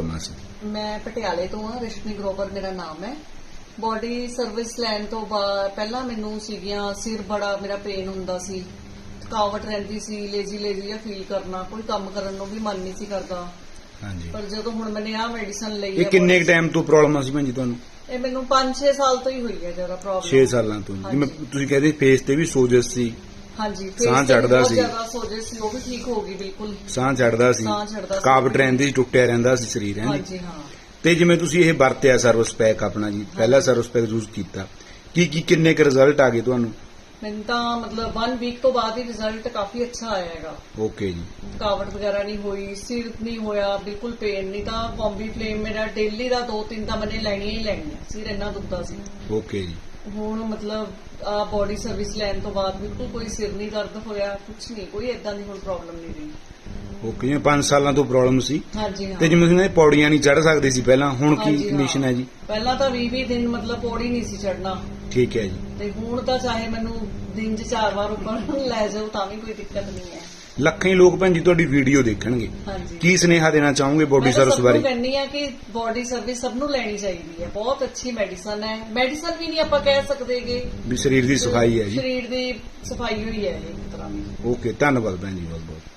ਕਰਨਾ ਸੀ। ਮੈਂ ਪਟਿਆਲੇ ਤੋਂ ਹਾਂ ਰਸ਼ਮੀ ਗਰੋਵਰ ਮੇਰਾ ਨਾਮ ਹੈ। ਬਾਡੀ ਸਰਵਿਸ ਲੈਣ ਤੋਂ ਬਾਅਦ ਪਹਿਲਾਂ ਮੈਨੂੰ ਸੀਗੀਆਂ ਸਿਰ ਬੜਾ ਮੇਰਾ ਪੇਨ ਹੁੰਦਾ ਸੀ। ਥਕਾਵਟ ਰਹਿੰਦੀ ਸੀ ਲੇਜ਼ੀ ਲੇਜ਼ੀ ਜਿਹਾ ਫੀਲ ਕਰਨਾ ਕੋਈ ਕੰਮ ਕਰਨ ਨੂੰ ਵੀ ਮਨ ਨਹੀਂ ਸੀ ਕਰਦਾ। ਹਾਂਜੀ। ਪਰ ਜਦੋਂ ਹੁਣ ਮੈंने ਆਹ ਮੈਡੀਸਨ ਲਈ ਇਹ ਕਿੰਨੇ ਟਾਈਮ ਤੋਂ ਪ੍ਰੋਬਲਮ ਸੀ ਭੈਣ ਜੀ ਤੁਹਾਨੂੰ? ਇਹ ਮੈਨੂੰ 5-6 ਸਾਲ ਤੋਂ ਹੀ ਹੋਈ ਹੈ ਜ਼ਿਆਦਾ ਪ੍ਰੋਬਲਮ 6 ਸਾਲਾਂ ਤੋਂ। ਜਿਵੇਂ। ਤੁਸੀਂ ਕਹਿੰਦੇ ਫੇਸ ਤੇ ਵੀ ਸੋਜਸ ਸੀ। ਹਾਂਜੀ ਸਾਹ ਬਹੁਤ ਸੀ। ਜ਼ਿਆਦਾ ਸੋਜੇ ਸੀ ਉਹ ਵੀ ਠੀਕ ਹੋ ਗਈ ਬਿਲਕੁਲ। ਸਾਹ ਚੜਦਾ ਸੀ। ਸਾਹ ਚੜ੍ਹਦਾ ਸੀ। ਕਾਬਟ ਰਹਿੰਦੀ ਟੁੱਟਿਆ ਰਹਿੰਦਾ ਸੀ ਸਰੀਰ ਹੈ ਹਾਂਜੀ ਹਾਂ। ਤੇ ਜਿਵੇਂ ਤੁਸੀਂ ਇਹ ਵਰਤਿਆ ਸਰਵਿਸ ਪੈਕ ਆਪਣਾ ਜੀ ਪਹਿਲਾ ਸਰਵਿਸ ਪੈਕ ਯੂਜ਼ ਕੀਤਾ ਕੀ ਕੀ ਕਿੰਨੇ ਕੁ ਰਿਜ਼ਲਟ ਆ ਗਏ ਤੁਹਾਨੂੰ? ਮੈਨੂੰ ਤਾਂ ਮਤਲਬ 1 ਵੀਕ ਤੋਂ ਬਾਅਦ ਹੀ ਰਿਜ਼ਲਟ ਕਾਫੀ ਅੱਛਾ ਆਇਆ ਹੈਗਾ। ਓਕੇ ਜੀ। ਥਕਾਵਟ ਵਗੈਰਾ ਨਹੀਂ ਹੋਈ ਸਿਰ ਨਹੀਂ ਹੋਇਆ ਬਿਲਕੁਲ ਪੇਨ ਨਹੀਂ ਤਾਂ ਕੰਬੀ ਫਲੇਮ ਮੇਰਾ ਡੇਲੀ ਦਾ ਦੋ ਤਿੰਨ ਤਾਂ ਮੈਨੇ ਲੈਣੀਆਂ ਹੀ ਲੈਣੀਆਂ ਸਿਰ ਇੰਨਾ ਦੁਖਦਾ ਸੀ। ਓਕੇ ਜੀ। ਹੁਣ ਮਤਲਬ ਆ ਬੋਡੀ ਸਰਵਿਸ ਲੈਣ ਤੋਂ ਬਾਅਦ ਬਿਲਕੁਲ ਕੋਈ ਸਿਰ ਨਹੀਂ ਦਰਦ ਹੋਇਆ ਕੁਝ ਨਹੀਂ ਕੋਈ ਇਦਾਂ ਦੀ ਹੁਣ ਪ੍ਰੋਬਲਮ ਨਹੀਂ ਰਹੀ। ਓਕੇ ਜਿਵੇਂ 5 ਸਾਲਾਂ ਤੋਂ ਪ੍ਰੋਬਲਮ ਸੀ। ਹਾਂਜੀ ਹਾਂ। ਤੇ ਜਿਵੇਂ ਤੁਸੀਂ ਕਹਿੰਦੇ ਪੌੜੀਆਂ ਨਹੀਂ ਚੜ ਸਕਦੇ ਸੀ ਪਹਿਲਾਂ ਹੁਣ ਕੀ ਹਾਂਜੀ, ਹਾਂ। ਕੰਡੀਸ਼ਨ ਹੈ ਜੀ? ਪਹਿਲਾਂ ਤਾਂ 20 20 ਦਿਨ ਮਤਲਬ ਪੌੜੀ ਨਹੀਂ ਸੀ ਚੜਨਾ ਠੀਕ ਹੈ ਜੀ। ਤੇ ਹੁਣ ਤਾਂ ਚਾਹੇ ਮੈਨੂੰ ਦਿਨ 'ਚ ਚਾਰ ਵਾਰ ਉੱਪਰ ਲੈ ਜਾਓ ਤਾਂ ਵੀ ਕੋਈ ਦਿੱਕਤ ਨਹੀਂ ਹੈ। ਲੱਖਾਂ ਹੀ ਲੋਕ ਭੈਣ ਜੀ ਤੁਹਾਡੀ ਵੀਡੀਓ ਦੇਖਣਗੇ। ਹਾਂਜੀ। ਕੀ ਸੁਨੇਹਾ ਦੇਣਾ ਚਾਹੋਗੇ ਬੋਡੀ ਮੈਂ ਸਰਵਿਸ ਬਾਰੇ ਨੂੰ ਕਹਿੰਦੀ ਆ ਕਿ ਬੋਡੀ ਸਰਵਿਸ ਸਭ ਨੂੰ ਲੈਣੀ ਚਾਹੀਦੀ ਹੈ। ਬਹੁਤ ਅੱਛੀ ਮੈਡੀਸਨ ਹੈ। ਮੈਡੀਸਨ ਵੀ ਨਹੀਂ ਆਪਾਂ ਕਹਿ ਸਕਦੇਗੇ। ਵੀ ਸਰੀਰ ਦੀ ਸਫ਼ਾਈ ਹੈ ਜੀ। ਸਰੀਰ ਦੀ ਸਫ਼ਾਈ ਹੋਈ ਹੈ ਇੱਕ ਤਰ੍ਹਾਂ ਦੀ। ਓਕੇ ਧੰਨਵਾਦ ਭੈਣ ਜੀ ਬਹੁਤ ਬਹੁਤ